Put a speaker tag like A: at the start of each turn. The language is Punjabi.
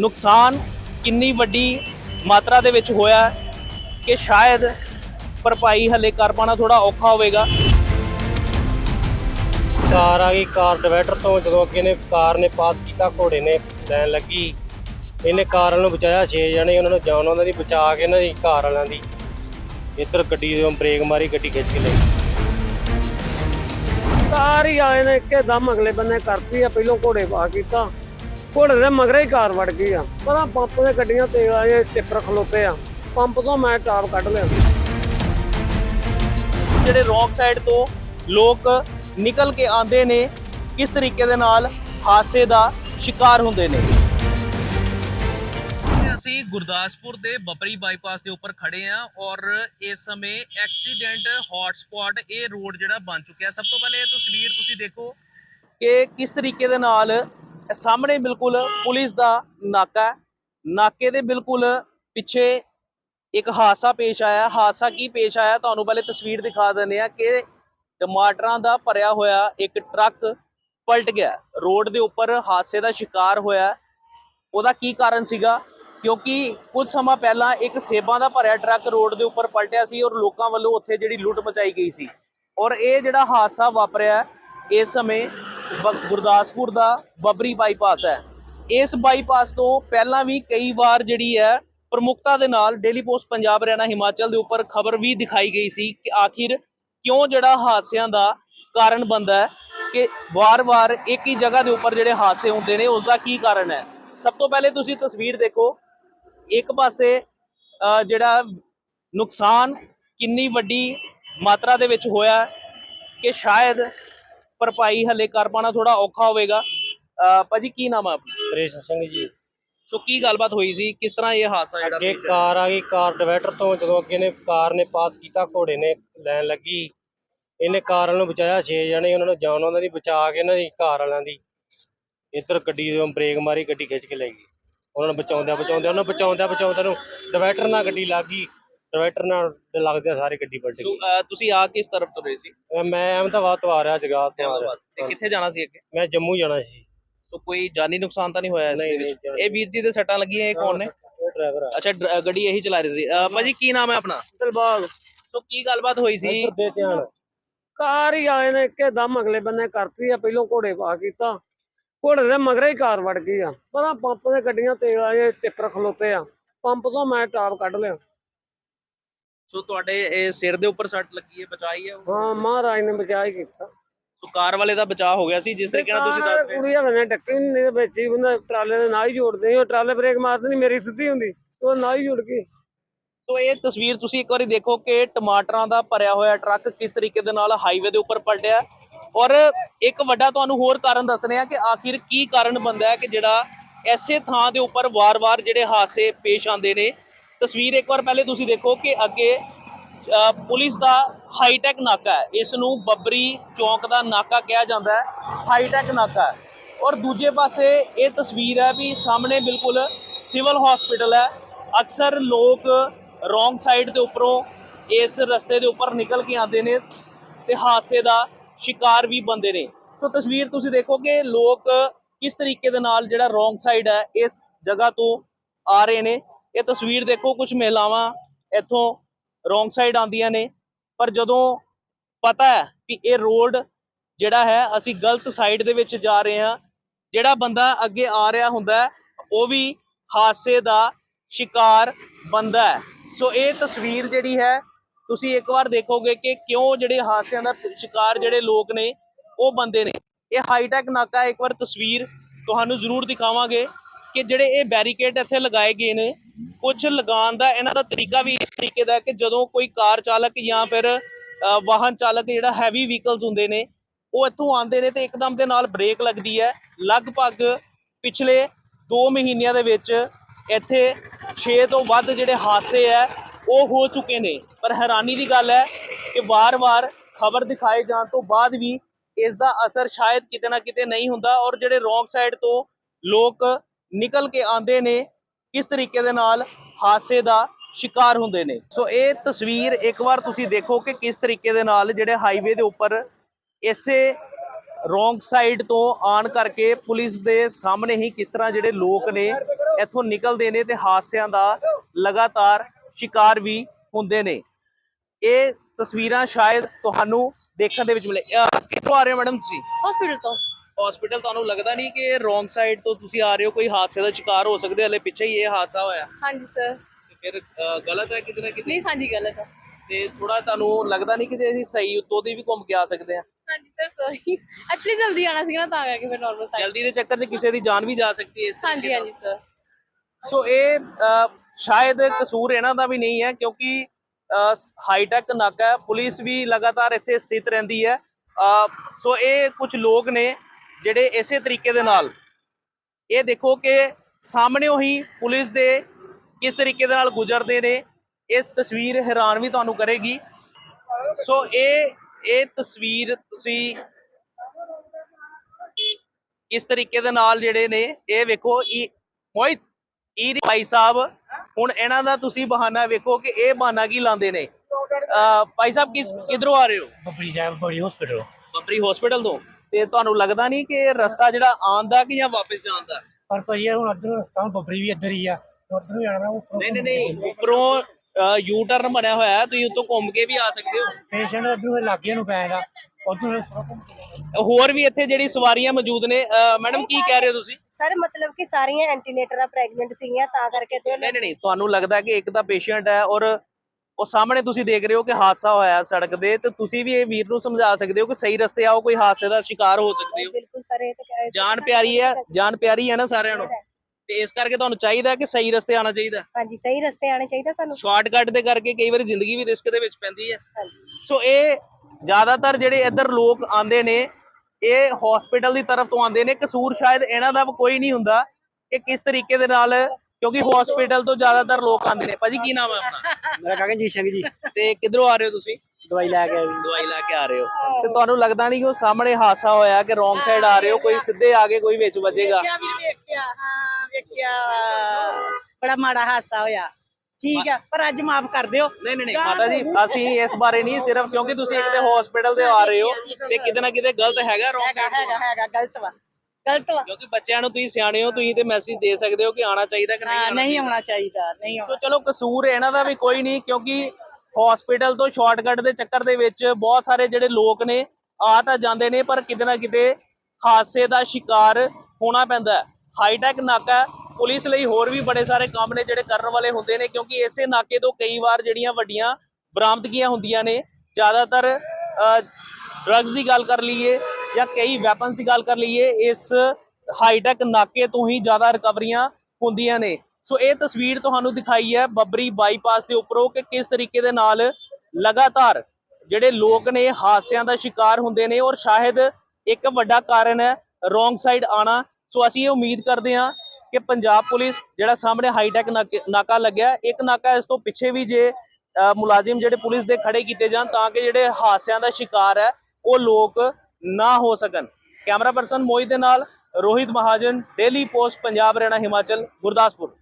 A: ਨੁਕਸਾਨ ਕਿੰਨੀ ਵੱਡੀ ਮਾਤਰਾ ਦੇ ਵਿੱਚ ਹੋਇਆ ਕਿ ਸ਼ਾਇਦ ਭਰਪਾਈ ਹਲੇ ਕਰ ਪਾਣਾ ਥੋੜਾ ਔਖਾ ਹੋਵੇਗਾ।
B: ਕਾਰ ਆ ਗਈ ਕਾਰ ਡਿਵਾਈਡਰ ਤੋਂ ਜਦੋਂ ਅੱਗੇ ਨੇ ਕਾਰ ਨੇ ਪਾਸ ਕੀਤਾ ਘੋੜੇ ਨੇ ਲੈਣ ਲੱਗੀ। ਇਹਨੇ ਕਾਰ ਵਾਲਿਆਂ ਨੂੰ ਬਚਾਇਆ 6 ਜਣੇ ਉਹਨਾਂ ਨੂੰ ਜਾਨ ਉਹਨਾਂ ਦੀ ਬਚਾ ਕੇ ਇਹਨਾਂ ਦੀ ਕਾਰ ਵਾਲਿਆਂ ਦੀ। ਇੱਧਰ ਗੱਡੀ ਜਦੋਂ ਬ੍ਰੇਕ ਮਾਰੀ ਗੱਡੀ ਖਿੱਚ ਕੇ ਲੈ ਗਈ।
C: ਕਾਰ ਹੀ ਆਏ ਨੇ ਇੱਕੇ ਦਮ ਅਗਲੇ ਬੰਨੇ ਕਰਤੀ ਆ ਪਹਿਲੋਂ ਘੋੜੇ ਪਾ ਕੀਤਾ। ਘੋੜੇ ਦੇ ਮਗਰੇ ਹੀ ਕਾਰ ਵੜ ਗਈ ਆ। ਪਤਾ ਪੰਪ ਦੇ ਗੱਡੀਆਂ ਤੇਲ ਆਏ ਟਿੱਪਰ ਖਲੋਤੇ ਆ। ਪੰਪ ਤੋਂ ਮੈਂ ਟਾਪ ਕੱਢ ਲਿਆ।
A: ਜਿਹੜੇ ਰੌਂਗ ਸਾਈਡ ਤੋਂ ਲੋਕ ਨਿਕਲ ਕੇ ਆਉਂਦੇ ਨੇ ਕਿਸ ਤਰੀਕੇ ਦੇ ਨਾਲ ਹਾਦਸੇ ਦਾ ਸ਼ਿਕਾਰ ਹੁੰਦੇ ਨੇ? ਅਸੀਂ ਗੁਰਦਾਸਪੁਰ ਦੇ ਬਪਰੀ ਬਾਈਪਾਸ ਦੇ ਉੱਪਰ ਖੜੇ ਆ ਔਰ ਇਸ ਸਮੇਂ ਐਕਸੀਡੈਂਟ ਹੌਟਸਪੌਟ ਇਹ ਰੋਡ ਜਿਹੜਾ ਬਣ ਚੁੱਕਿਆ। ਸਭ ਤੋਂ ਪਹਿਲੇ ਇਹ ਤਸਵੀਰ ਤੁਸੀਂ ਦੇਖੋ ਕਿ ਕਿਸ ਤਰੀਕੇ ਦੇ ਨਾਲ ਇਹ ਸਾਹਮਣੇ ਬਿਲਕੁਲ ਪੁਲਿਸ ਦਾ ਨਾਕਾ ਹੈ। ਨਾਕੇ ਦੇ ਬਿਲਕੁਲ ਪਿੱਛੇ ਇੱਕ ਹਾਦਸਾ ਪੇਸ਼ ਆਇਆ। ਹਾਦਸਾ ਕੀ ਪੇਸ਼ ਆਇਆ ਤੁਹਾਨੂੰ ਪਹਿਲੇ ਤਸਵੀਰ ਦਿਖਾ ਦਿੰਦੇ ਆ ਕਿ ਟਮਾਟਰਾਂ ਦਾ ਭਰਿਆ ਹੋਇਆ ਇੱਕ ਟਰੱਕ ਪਲਟ ਗਿਆ। ਰੋਡ ਦੇ ਉੱਪਰ ਹਾਦਸੇ ਦਾ ਸ਼ਿਕਾਰ ਹੋਇਆ। ਉਹਦਾ ਕੀ ਕਾਰਨ ਸੀਗਾ? ਕਿਉਂਕਿ ਕੁਝ ਸਮਾਂ ਪਹਿਲਾਂ ਇੱਕ ਸੇਬਾਂ ਦਾ ਭਰਿਆ ਟਰੱਕ ਰੋਡ ਦੇ ਉੱਪਰ ਪਲਟਿਆ ਸੀ ਔਰ ਲੋਕਾਂ ਵੱਲੋਂ ਉੱਥੇ ਜਿਹੜੀ ਲੁੱਟ ਮਚਾਈ ਗਈ ਸੀ। ਔਰ ਇਹ ਜਿਹੜਾ ਹਾਦਸਾ ਵਾਪਰਿਆ ਇਸ ਸਮੇਂ ਗੁਰਦਾਸਪੁਰ ਦਾ ਬਬਰੀ ਬਾਈਪਾਸ ਹੈ। ਇਸ ਬਾਈਪਾਸ ਤੋਂ ਪਹਿਲਾਂ ਵੀ ਕਈ ਵਾਰ ਜਿਹੜੀ ਹੈ, ਪ੍ਰਮੁਖਤਾ ਦੇ ਨਾਲ ਡੇਲੀ ਪੋਸਟ ਪੰਜਾਬ ਹਰਿਆਣਾ ਹਿਮਾਚਲ ਦੇ ਉੱਪਰ ਖਬਰ ਵੀ ਦਿਖਾਈ ਗਈ ਸੀ ਕਿ ਆਖਿਰ ਕਿਉਂ ਜਿਹੜਾ ਹਾਦਸਿਆਂ ਦਾ ਕਾਰਨ ਬਣਦਾ ਹੈ ਕਿ ਵਾਰ-ਵਾਰ ਇੱਕ ਹੀ ਜਗ੍ਹਾ ਦੇ ਉੱਪਰ ਜਿਹੜੇ ਹਾਦਸੇ ਹੁੰਦੇ ਨੇ ਉਸ ਦਾ ਕੀ ਕਾਰਨ ਹੈ? ਸਭ ਤੋਂ ਪਹਿਲੇ ਤੁਸੀਂ ਤਸਵੀਰ ਦੇਖੋ, ਇੱਕ ਪਾਸੇ ਜਿਹੜਾ ਨੁਕਸਾਨ ਕਿੰਨੀ ਵੱਡੀ ਮਾਤਰਾ ਦੇ ਵਿੱਚ ਹੋਇਆ ਕਿ ਸ਼ਾਇਦ ਭਰਪਾਈ ਹਲੇ ਕਰ ਪਾਣਾ ਥੋੜਾ ਔਖਾ ਹੋਵੇਗਾ। ਭਾਜੀ ਕੀ ਨਾਮ ਹੈ ਆਪਣਾ?
B: ਕ੍ਰਿਸ਼ਨ ਸਿੰਘ ਜੀ।
A: ਸੋ ਕੀ ਗੱਲਬਾਤ ਹੋਈ ਸੀ? ਕਿਸ ਤਰ੍ਹਾਂ ਇਹ ਹਾਦਸਾ ਜਿਹੜਾ
B: ਅੱਗੇ? ਕਾਰ ਆ ਗਈ ਕਾਰ ਡਿਵਾਈਡਰ ਤੋਂ ਜਦੋਂ ਅੱਗੇ ਨੇ ਕਾਰ ਨੇ ਪਾਸ ਕੀਤਾ ਘੋੜੇ ਨੇ ਲੈਣ ਲੱਗੀ। ਇਹਨੇ ਕਾਰ ਵਾਲਿਆਂ ਨੂੰ ਬਚਾਇਆ 6 ਜਣੇ ਉਹਨਾਂ ਨੂੰ ਜਾਨ ਉਹਨਾਂ ਦੀ ਬਚਾ ਕੇ ਇਹਨਾਂ ਦੀ ਕਾਰ ਵਾਲਿਆਂ ਦੀ। ਇੱਧਰ ਗੱਡੀ ਜਦੋਂ ਬ੍ਰੇਕ ਮਾਰੀ ਗੱਡੀ ਖਿੱਚ ਕੇ ਲੈ ਗਈ। ਉਹਨਾਂ ਨੂੰ ਬਚਾਉਂਦਿਆਂ ਬਚਾਉਂਦਿਆਂ ਉਹਨਾਂ ਨੂੰ ਬਚਾਉਂਦਿਆਂ ਬਚਾਉਂਦਿਆਂ ਨੂੰ ਡਿਵਾਈਡਰ ਨਾਲ ਗੱਡੀ ਲੱਗ ਗਈ। ਡਿਵਾਈਡਰ ਨਾਲ ਲੱਗਦਿਆਂ ਸਾਰੀ ਗੱਡੀ ਪਲਟ
A: ਸੋ
B: ਗਈ।
A: ਤੁਸੀਂ ਆ ਕਿਸ ਤਰਫ ਤੁਰੇ ਸੀ?
B: ਅਹ ਮੈਂ ਅਹਿਮਦਾਬਾਦ ਤੋਂ ਆ ਰਿਹਾ ਜਗਾਤ ਤੋਂ ਆ ਰਿਹਾ।
A: ਤੇ ਕਿੱਥੇ ਜਾਣਾ ਸੀ ਅੱਗੇ?
B: ਮੈਂ ਜੰਮੂ ਜਾਣਾ ਸੀ।
A: ਸੋ ਕੋਈ ਜਾਨੀ ਨੁਕਸਾਨ ਤਾਂ ਨਹੀਂ ਹੋਇਆ ਇਸ
B: ਨਹੀਂ,
A: ਦੇ
B: ਨਹੀਂ,
A: ਵਿੱਚ?
B: ਜਾਨੀ-
A: ਇਹ ਵੀਰ ਜੀ ਦੇ ਸੱਟਾਂ ਲੱਗੀਆਂ ਇਹ ਕੌਣ ਨੇ?
B: ਇਹ ਡਰਾਈਵਰ ਆ।
A: ਅੱਛਾ ਡਰ- ਗੱਡੀ ਇਹੀ ਚਲਾ ਰਹੇ ਸੀ। ਅ, ਭਾਜੀ ਕੀ ਨਾਮ ਹੈ ਆਪਣਾ?
C: ਦਿਲਬਾਗ
A: ਸੋ ਕੀ ਗੱਲਬਾਤ ਹੋਈ ਸੀ?
B: ਇੱਧਰ ਦੇ ਧਿਆਨ।
C: ਕਾਰ ਹੀ ਆਏ ਨੇ ਇੱਕੇ ਦਮ ਅਗਲੇ ਬੰਨੇ ਕਰਤੀ ਆ ਪਹਿਲੋਂ ਘੋੜੇ ਪਾ ਕੀਤਾ। ਘੋੜੇ ਦੇ ਮਗਰੇ ਹੀ ਕਾਰ ਵੜ ਗਈ ਆ। ਪਤਾ ਪੰਪ ਦੇ ਗੱਡੀਆਂ ਤੇਲ ਆਏ ਟਿੱਪਰ ਖਲੋਤੇ ਆ। ਪੰਪ ਤੋਂ ਮੈਂ ਟਾਪ ਕੱਢ ਲਿਆ।
A: ਸੋ ਤੁਹਾਡੇ ਇਹ ਸਿਰ ਦੇ ਉੱਪਰ ਸੱਟ ਲੱਗੀ ਹੈ ਬਚਾਈ ਹੈ? ਉਹ?
C: ਹਾਂ ਮਹਾਰਾਜ ਨੇ ਬਚਾ ਹੀ ਕੀਤਾ।
A: ਸੋ ਕਾਰ ਵਾਲੇ ਦਾ ਬਚਾਅ ਹੋ ਗਿਆ ਸੀ ਜਿਸ ਤਰੀਕੇ ਨਾਲ ਤੁਸੀਂ ਦੱਸ ਰਹੇ ਹੋ।
C: ਕੁੜੀਆਂ ਨੇ ਡੱਕੀ ਨਹੀਂ ਤੇ ਵਿੱਚ ਹੀ ਬੰਦਾ ਟਰਾਲੇ ਦੇ ਨਾਲ ਹੀ ਜੋੜਦੇ ਉਹ ਟਰਾਲੇ ਬ੍ਰੇਕ ਮਾਰਦੇ ਨਹੀਂ ਮੇਰੀ ਸਿੱਧੀ ਹੁੰਦੀ ਉਹ ਨਾਲ ਹੀ ਜੁੜ ਗਈ।
A: ਸੋ ਇਹ ਤਸਵੀਰ ਤੁਸੀਂ ਇੱਕ ਵਾਰੀ ਦੇਖੋ ਕਿ ਟਮਾਟਰਾਂ ਦਾ ਭਰਿਆ ਹੋਇਆ ਟਰੱਕ ਕਿਸ ਤਰੀਕੇ ਦੇ ਨਾਲ ਹਾਈਵੇ ਦੇ ਉੱਪਰ ਪਲਟਿਆ ਔਰ ਇੱਕ ਵੱਡਾ ਤੁਹਾਨੂੰ ਹੋਰ ਕਾਰਨ ਦੱਸਣੇ ਆ ਕਿ ਆਖਿਰ ਕੀ ਕਾਰਨ ਬੰਦਾ ਹੈ ਕਿ ਜਿਹੜਾ ਐਸੇ ਥਾਂ ਦੇ ਉੱਪਰ ਵਾਰ-ਵਾਰ ਜਿਹੜੇ ਹਾਦਸੇ ਪੇਸ਼ ਆਉਂਦੇ ਨੇ ਤਸਵੀਰ ਇੱਕ ਵਾਰ ਪਹਿਲੇ ਤੁਸੀਂ ਦੇਖੋ ਕਿ ਅੱਗੇ ਪੁਲਿਸ ਦਾ ਹਾਈਟੈਕ ਨਾਕਾ ਹੈ। ਇਸ ਨੂੰ ਬੱਬਰੀ ਚੌਂਕ ਦਾ ਨਾਕਾ ਕਿਹਾ ਜਾਂਦਾ ਹੈ। ਹਾਈਟੈਕ ਨਾਕਾ ਹੈ। ਔਰ ਦੂਜੇ ਪਾਸੇ ਇਹ ਤਸਵੀਰ ਹੈ ਵੀ ਸਾਹਮਣੇ ਬਿਲਕੁਲ ਸਿਵਲ ਹਸਪੀਟਲ ਹੈ। ਅਕਸਰ ਲੋਕ ਰੋਂਗ ਸਾਈਡ ਦੇ ਉੱਪਰੋਂ ਇਸ ਰਸਤੇ ਦੇ ਉੱਪਰ ਨਿਕਲ ਕੇ ਆਉਂਦੇ ਨੇ ਤੇ ਹਾਦਸੇ ਦਾ ਸ਼ਿਕਾਰ ਵੀ ਬੰਦੇ ਨੇ। ਸੋ ਤਸਵੀਰ ਤੁਸੀਂ ਦੇਖੋ ਕਿ ਲੋਕ ਕਿਸ ਤਰੀਕੇ ਦੇ ਨਾਲ ਜਿਹੜਾ ਰੋਂਗ ਸਾਈਡ ਹੈ, ਇਸ ਜਗ੍ਹਾ ਤੋਂ ਆ ਰਹੇ ਨੇ। ਇਹ ਤਸਵੀਰ ਦੇਖੋ ਕੁਝ ਮਹਿਲਾਵਾਂ ਇੱਥੋਂ ਰੋਂਗ ਸਾਈਡ ਆਉਂਦੀਆਂ ਨੇ। ਪਰ ਜਦੋਂ ਪਤਾ ਹੈ ਕਿ ਇਹ ਰੋਡ ਜਿਹੜਾ ਹੈ, ਅਸੀਂ ਗਲਤ ਸਾਈਡ ਦੇ ਵਿੱਚ ਜਾ ਰਹੇ ਹਾਂ, ਜਿਹੜਾ ਬੰਦਾ ਅੱਗੇ ਆ ਰਿਹਾ ਹੁੰਦਾ ਉਹ ਵੀ ਹਾਦਸੇ ਦਾ ਸ਼ਿਕਾਰ ਬੰਦਾ ਹੈ। ਸੋ ਇਹ ਤਸਵੀਰ ਜਿਹੜੀ ਹੈ, ਤੁਸੀਂ ਇੱਕ ਵਾਰ ਦੇਖੋਗੇ ਕਿ ਕਿਉਂ ਜਿਹੜੇ ਹਾਦਸਿਆਂ ਦਾ ਸ਼ਿਕਾਰ ਜਿਹੜੇ ਲੋਕ ਨੇ, ਉਹ ਬੰਦੇ ਨੇ। ਇਹ ਹਾਈਟੈਕ ਨਾਕਾ ਇੱਕ ਵਾਰ ਤਸਵੀਰ ਤੁਹਾਨੂੰ ਜ਼ਰੂਰ ਦਿਖਾਵਾਂਗੇ ਕਿ ਜਿਹੜੇ ਇਹ ਬੈਰੀਕੇਡ ਇੱਥੇ ਲਗਾਏ ਗਏ ਨੇ ਕੁਝ ਲਗਾਉਣ ਦਾ ਇਹਨਾਂ ਦਾ ਤਰੀਕਾ ਵੀ ਇਸ ਤਰੀਕੇ ਦਾ ਹੈ ਕਿ ਜਦੋਂ ਕੋਈ ਕਾਰ ਚਾਲਕ ਜਾਂ ਫਿਰ ਵਾਹਨ ਚਾਲਕ ਜਿਹੜਾ ਹੈਵੀ ਵਹੀਕਲਸ ਹੁੰਦੇ ਨੇ, ਉਹ ਇੱਥੋਂ ਆਉਂਦੇ ਨੇ ਤੇ ਇੱਕਦਮ ਦੇ ਨਾਲ ਬ੍ਰੇਕ ਲੱਗਦੀ ਹੈ। ਲਗਭਗ ਪਿਛਲੇ 2 ਮਹੀਨਿਆਂ ਦੇ ਵਿੱਚ ਇੱਥੇ 6 ਤੋਂ ਵੱਧ ਜਿਹੜੇ ਹਾਦਸੇ ਹੈ, ਉਹ ਹੋ ਚੁੱਕੇ ਨੇ। ਪਰ ਹੈਰਾਨੀ ਦੀ ਗੱਲ ਹੈ ਕਿ ਵਾਰ-ਵਾਰ ਖਬਰ ਦਿਖਾਏ ਜਾਣ ਤੋਂ ਬਾਅਦ ਵੀ ਇਸ ਦਾ ਅਸਰ ਸ਼ਾਇਦ ਕਿਤੇ ਨਾ ਕਿਤੇ ਨਹੀਂ ਹੁੰਦਾ ਔਰ ਜਿਹੜੇ ਰੋਂਗ ਸਾਈਡ ਤੋਂ ਲੋਕ ਨਿਕਲ ਕੇ ਆਉਂਦੇ ਨੇ ਕਿਸ ਤਰੀਕੇ ਦੇ ਨਾਲ ਹਾਦਸੇ ਦਾ ਸ਼ਿਕਾਰ ਹੁੰਦੇ ਨੇ? ਸੋ ਇਹ ਤਸਵੀਰ ਇੱਕ ਵਾਰ ਤੁਸੀਂ ਦੇਖੋ ਕਿ ਕਿਸ ਤਰੀਕੇ ਦੇ ਨਾਲ ਜਿਹੜੇ ਹਾਈਵੇ ਦੇ ਉੱਪਰ ਇਸੇ ਰੋਂਗ ਸਾਈਡ ਤੋਂ ਆਣ ਕਰਕੇ ਪੁਲਿਸ ਦੇ ਸਾਹਮਣੇ ਹੀ ਕਿਸ ਤਰ੍ਹਾਂ ਜਿਹੜੇ ਲੋਕ ਨੇ ਇੱਥੋਂ ਨਿਕਲਦੇ ਨੇ ਤੇ ਹਾਦਸਿਆਂ ਦਾ ਲਗਾਤਾਰ ਸ਼ਿਕਾਰ ਵੀ ਹੁੰਦੇ ਨੇ। ਇਹ ਤਸਵੀਰਾਂ ਸ਼ਾਇਦ ਤੁਹਾਨੂੰ ਦੇਖਣ ਦੇ ਵਿੱਚ ਮਿਲੇ। ਕਿੱਥੋਂ ਆ ਰਹੇ ਹੋ ਮੈਡਮ ਤੁਸੀਂ?
D: ਹਸਪੀਟਲ ਤੋਂ।
A: ਹਸਪੀਟਲ ਤੁਹਾਨੂੰ ਲੱਗਦਾ ਨਹੀਂ ਕਿ ਰੋਂਗ ਸਾਈਡ ਤੋਂ ਤੁਸੀਂ ਆ ਰਹੇ ਹੋ? ਕੋਈ ਹਾਦਸੇ ਦਾ ਸ਼ਿਕਾਰ ਹੋ ਸਕਦੇ ਹਲੇ ਪਿੱਛੇ ਹੀ ਇਹ ਹਾਦਸਾ ਹੋਇਆ।
D: ਹਾਂਜੀ ਸਰ
A: ਤੇ ਫਿਰ ਗਲਤ ਹੈ ਕਿਤੇ ਨਾ ਕਿਤੇ?
D: ਨਹੀਂ ਹਾਂਜੀ ਗਲਤ ਹੈ।
A: ਤੇ ਥੋੜਾ ਤੁਹਾਨੂੰ ਲੱਗਦਾ ਨਹੀਂ ਕਿ ਜੇ ਅਸੀਂ ਸਹੀ ਉੱਤੋਂ ਦੀ ਵੀ ਘੁੰਮ ਕੇ ਆ ਸਕਦੇ ਹਾਂ?
D: ਹਾਂਜੀ ਸਰ ਸੌਰੀ ਐਕਚੁਅਲੀ ਜਲਦੀ ਆਣਾ ਸੀਗਾ ਨਾ ਤਾਂ ਕਰਕੇ ਫਿਰ ਨਾਰਮਲ ਸਾਈਡ
A: ਜਲਦੀ ਦੇ ਚੱਕਰ 'ਚ ਕਿਸੇ ਦੀ ਜਾਨ ਵੀ ਜਾ ਸਕਦੀ ਹੈ ਇਸ
D: ਹਾਂਜੀ ਹਾਂਜੀ ਸਰ
A: ਸੋ ਇਹ ਸ਼ਾਇਦ ਕਸੂਰ ਇਹਨਾਂ ਦਾ ਵੀ ਨਹੀਂ ਹੈ ਕਿਉਂਕਿ ਹਾਈਟੈਕ ਨਾਕਾ ਹੈ। ਪੁਲਿਸ ਵੀ ਲਗਾਤਾਰ ਇੱਥੇ ਸਥਿਤ ਰਹਿੰਦੀ ਹੈ। ਸੋ ਇਹ ਕੁਝ ਲੋਕ ਨੇ ਜਿਹੜੇ ਇਸੇ ਤਰੀਕੇ ਦੇ ਨਾਲ ਇਹ ਦੇਖੋ ਕਿ ਸਾਹਮਣੇੋਂ ਹੀ ਪੁਲਿਸ ਦੇ ਕਿਸ ਤਰੀਕੇ ਦੇ ਨਾਲ ਗੁਜ਼ਰਦੇ ਨੇ ਇਸ ਤਸਵੀਰ ਹੈਰਾਨ ਵੀ ਤੁਹਾਨੂੰ ਕਰੇਗੀ। ਸੋ ਇਹ ਇਹ ਤਸਵੀਰ ਤੁਸੀਂ ਇਸ ਤਰੀਕੇ ਦੇ ਨਾਲ ਜਿਹੜੇ ਨੇ ਇਹ ਵੇਖੋ ਇਹ ਮੋਹਿਤ ਇਹ ਭਾਈ ਸਾਹਿਬ ਹੁਣ ਇਹਨਾਂ ਦਾ ਤੁਸੀਂ ਬਹਾਨਾ ਵੇਖੋ ਕਿ ਇਹ ਬਹਾਨਾ ਕੀ ਲਾਉਂਦੇ ਨੇ। ਭਾਈ ਸਾਹਿਬ ਕਿਸ ਕਿਧਰੋਂ ਆ ਰਹੇ ਹੋ?
E: ਬੱਬਰੀ ਸਾਹਿਬ ਬੜੀ ਹਸਪੀਟਲ
A: ਬੱਬਰੀ ਹਸਪੀਟਲ ਤੋਂ। ਤੇ ਤੁਹਾਨੂੰ ਲੱਗਦਾ ਨਹੀਂ ਕਿ ਇਹ ਰਸਤਾ ਜਿਹੜਾ ਆਉਣ ਦਾ ਕਿ ਜਾਂ ਵਾਪਸ ਜਾਣ ਦਾ
E: ਪਰ ਭਾਈ ਇਹ ਹੁਣ ਅੱਧਰ ਰਸਤਾ ਹੁਣ ਬੱਬਰੀ ਵੀ ਇੱਧਰ ਹੀ ਆ। ਉੱਧਰ ਨੂੰ ਜਾਣਾ ਉੱਪਰੋਂ
A: ਨਹੀਂ ਨਹੀਂ ਨਹੀਂ ਉੱਪਰੋਂ ਯੂ ਟਰਨ ਬਣਿਆ ਹੋਇਆ ਹੈ ਤੁਸੀਂ ਉੱਤੋਂ ਘੁੰਮ ਕੇ ਵੀ ਆ ਸਕਦੇ ਹੋ।
E: ਪੇਸ਼ੈਂਟ ਉੱਧਰ ਲਾਗੇ ਨੂੰ ਪੈਦਾ ਉੱਧਰ ਘੁੰਮ ਕੇ।
A: ਹੋਰ ਵੀ ਇੱਥੇ ਜਿਹੜੀ ਸਵਾਰੀਆਂ ਮੌਜੂਦ ਨੇ ਮੈਡਮ ਕੀ ਕਹਿ ਰਹੇ ਹੋ ਤੁਸੀਂ?
F: ਸਰ ਮਤਲਬ ਕਿ ਸਾਰੀਆਂ ਐਂਟੀਨੇਟਰਾਂ ਪ੍ਰੈਗਨੈਂਟ ਸੀਗੀਆਂ ਤਾਂ ਕਰਕੇ ਤੇ
A: ਨਹੀਂ ਨਹੀਂ ਨਹੀਂ ਤੁਹਾਨੂੰ ਲੱਗਦਾ ਕਿ ਇੱਕ ਤਾਂ ਪੇਸ਼ੈਂਟ ਹੈ ਔਰ ਉਹ ਸਾਹਮਣੇ ਤੁਸੀਂ ਦੇਖ ਰਹੇ ਹੋ ਕਿ ਹਾਦਸਾ ਹੋਇਆ ਸੜਕ ਦੇ ਤੇ ਤੁਸੀਂ ਵੀ ਇਹ ਵੀਰ ਨੂੰ ਸਮਝਾ ਸਕਦੇ ਹੋ ਕਿ ਸਹੀ ਰਸਤੇ ਆਓ ਕੋਈ ਹਾਦਸੇ ਦਾ ਸ਼ਿਕਾਰ ਹੋ ਸਕਦੇ ਹੋ।
F: ਬਿਲਕੁਲ ਸਰ ਇਹ ਤਾਂ।
A: ਜਾਨ ਪਿਆਰੀ ਹੈ ਜਾਨ ਪਿਆਰੀ ਹੈ ਨਾ ਸਾਰਿਆਂ ਨੂੰ। ਤੇ ਇਸ ਕਰਕੇ ਤੁਹਾਨੂੰ ਚਾਹੀਦਾ ਕਿ ਸਹੀ ਰਸਤੇ ਆਉਣਾ ਚਾਹੀਦਾ।
F: ਹਾਂਜੀ ਸਹੀ ਰਸਤੇ ਆਣੇ ਚਾਹੀਦਾ ਸਾਨੂੰ।
A: ਸ਼ਾਰਟਕਟ ਦੇ ਕਰਕੇ ਕਈ ਵਾਰੀ ਜ਼ਿੰਦਗੀ ਵੀ ਰਿਸਕ ਦੇ ਵਿੱਚ ਪੈਂਦੀ ਹੈ। ਸੋ ਇਹ ਜ਼ਿਆਦਾਤਰ ਜਿਹੜੇ ਇੱਧਰ ਲੋਕ ਆਉਂਦੇ ਨੇ ਇਹ ਹਸਪੀਟਲ ਦੀ ਤਰਫ ਤੋਂ ਆਉਂਦੇ ਨੇ। ਕਸੂਰ ਸ਼ਾਇਦ ਇਹਨਾਂ ਦਾ ਕੋਈ ਨਹੀਂ ਹੁੰਦਾ ਕਿ ਕਿਸ ਤਰੀਕੇ ਦੇ ਨਾਲ ਕਿਉਂਕਿ ਹਸਪੀਟਲ ਤੋਂ ਜ਼ਿਆਦਾਤਰ ਲੋਕ ਆਉਂਦੇ ਨੇ। ਭਾਜੀ ਕੀ ਨਾਮ ਹੈ ਆਪਣਾ?
E: ਮੇਰਾ ਗਗਨਜੀਤ ਸਿੰਘ ਜੀ।
A: ਤੇ ਕਿੱਧਰੋਂ ਆ ਰਹੇ ਹੋ ਤੁਸੀਂ?
E: ਦਵਾਈ ਲੈ ਕੇ ਆਏ।
A: ਦਵਾਈ ਲੈ ਕੇ ਆ ਰਹੇ ਹੋ। ਤੇ ਤੁਹਾਨੂੰ ਲੱਗਦਾ ਨਹੀਂ ਕਿ ਉਹ ਸਾਹਮਣੇ ਹਾਦਸਾ ਹੋਇਆ ਕਿ ਰੋਂਗ ਸਾਈਡ ਆ ਰਹੇ ਹੋ? ਕੋਈ ਸਿੱਧੇ ਆ ਕੇ ਕੋਈ ਵਿੱਚ ਵੱਜੇਗਾ?
G: ਵੇਖਿਆ ਵੀ ਵੇਖਿਆ। ਹਾਂ ਵੇਖਿਆ। ਬੜਾ ਮਾੜਾ ਹਾਦਸਾ ਹੋਇਆ। ਠੀਕ ਆ ਪਰ ਅੱਜ ਮਾਫ ਕਰ ਦਿਓ।
A: ਨਹੀਂ ਨਹੀਂ ਨਹੀਂ ਮਾਤਾ ਜੀ ਅਸੀਂ ਇਸ ਬਾਰੇ ਨਹੀਂ ਸਿਰਫ ਕਿਉਂਕਿ ਤੁਸੀਂ ਇੱਕ ਤੇ ਹਸਪੀਟਲ ਦੇ ਆ ਰਹੇ ਹੋ ਤੇ ਕਿਤੇ ਨਾ ਕਿਤੇ ਗਲਤ ਹੈਗਾ ਰੋਂਗ
G: ਹੈਗਾ ਹੈਗਾ ਗਲਤ ਵਾ। ਗਲਤ ਵਾ।
A: ਕਿਉਂਕਿ ਬੱਚਿਆਂ ਨੂੰ ਤੁਸੀਂ ਸਿਆਣੇ ਹੋ ਤੁਸੀਂ ਤੇ ਮੈਸੇਜ ਦੇ ਸਕਦੇ ਹੋ ਕਿ ਆਣਾ ਚਾਹੀਦਾ ਕਿ ਨਹੀਂ
G: ਹਾਂ
A: ਆਉਣਾ
G: ਨਹੀਂ। ਆਉਣਾ ਚਾਹੀਦਾ ਨਹੀਂ ਆਉਣਾ।
A: ਸੋ ਚਲੋ ਕਸੂਰ ਇਹਨਾਂ ਦਾ ਵੀ ਕੋਈ ਨਹੀਂ ਕਿਉਂਕਿ ਹਸਪੀਟਲ ਤੋਂ ਸ਼ਾਰਟਕਟ ਦੇ ਚੱਕਰ ਦੇ ਵਿੱਚ ਬਹੁਤ ਸਾਰੇ ਜਿਹੜੇ ਲੋਕ ਨੇ ਆ ਤਾਂ ਜਾਂਦੇ ਨੇ ਪਰ ਕਿਤੇ ਨਾ ਕਿਤੇ ਹਾਦਸੇ ਦਾ ਸ਼ਿਕਾਰ ਹੋਣਾ ਪੈਂਦਾ ਹੈ। ਹਾਈਟੈਕ ਨਾਕਾ ਪੁਲਿਸ ਲਈ ਹੋਰ ਵੀ ਬੜੇ ਸਾਰੇ ਕੰਮ ਨੇ ਜਿਹੜੇ ਕਰਨ ਵਾਲੇ ਹੁੰਦੇ ਨੇ ਕਿਉਂਕਿ ਇਸੇ ਨਾਕੇ ਤੋਂ ਕਈ ਵਾਰ ਜਿਹੜੀਆਂ ਵੱਡੀਆਂ ਬਰਾਮਦਗੀਆਂ ਹੁੰਦੀਆਂ ਨੇ ਜ਼ਿਆਦਾਤਰ ਡਰੱਗਸ ਦੀ ਗੱਲ ਕਰ ਲਈਏ ਜਾਂ ਕਈ ਵੈਪਨਸ ਦੀ ਗੱਲ ਕਰ ਲਈਏ, ਇਸ ਹਾਈਟੈਕ ਨਾਕੇ ਤੋਂ ਹੀ ਜ਼ਿਆਦਾ ਰਿਕਵਰੀਆਂ ਹੁੰਦੀਆਂ ਨੇ। ਸੋ ਇਹ ਤਸਵੀਰ ਤੁਹਾਨੂੰ ਦਿਖਾਈ ਹੈ ਬੱਬਰੀ ਬਾਈਪਾਸ ਦੇ ਉੱਪਰੋਂ ਕਿ ਕਿਸ ਤਰੀਕੇ ਦੇ ਨਾਲ ਲਗਾਤਾਰ ਜਿਹੜੇ ਲੋਕ ਨੇ, ਹਾਦਸਿਆਂ ਦਾ ਸ਼ਿਕਾਰ ਹੁੰਦੇ ਨੇ ਔਰ ਸ਼ਾਇਦ ਇੱਕ ਵੱਡਾ ਕਾਰਨ ਹੈ ਰੋਂਗ ਸਾਈਡ ਆਣਾ। ਸੋ ਅਸੀਂ ਇਹ ਉਮੀਦ ਕਰਦੇ ਹਾਂ ਕਿ ਪੰਜਾਬ ਪੁਲਿਸ ਜਿਹੜਾ ਸਾਹਮਣੇ ਹਾਈਟੈਕ ਨਾਕੇ- ਨਾਕਾ ਲੱਗਿਆ, ਇੱਕ ਨਾਕਾ ਇਸ ਤੋਂ ਪਿੱਛੇ ਵੀ ਜੇ ਮੁਲਾਜ਼ਮ ਜਿਹੜੇ ਪੁਲਿਸ ਦੇ ਖੜੇ ਕੀਤੇ ਜਾਣ ਤਾਂ ਕਿ ਜਿਹੜੇ ਹਾਦਸਿਆਂ ਦਾ ਸ਼ਿਕਾਰ ਹੈ, ਉਹ ਲੋਕ ਨਾ ਹੋ ਸਕਣ। ਕੈਮਰਾ ਪਰਸਨ ਮੋਹਿਤ ਦੇ ਨਾਲ ਰੋਹਿਤ ਮਹਾਜਨ ਡੇਲੀ ਪੋਸਟ ਪੰਜਾਬ, ਹਰਿਆਣਾ, ਹਿਮਾਚਲ, ਗੁਰਦਾਸਪੁਰ।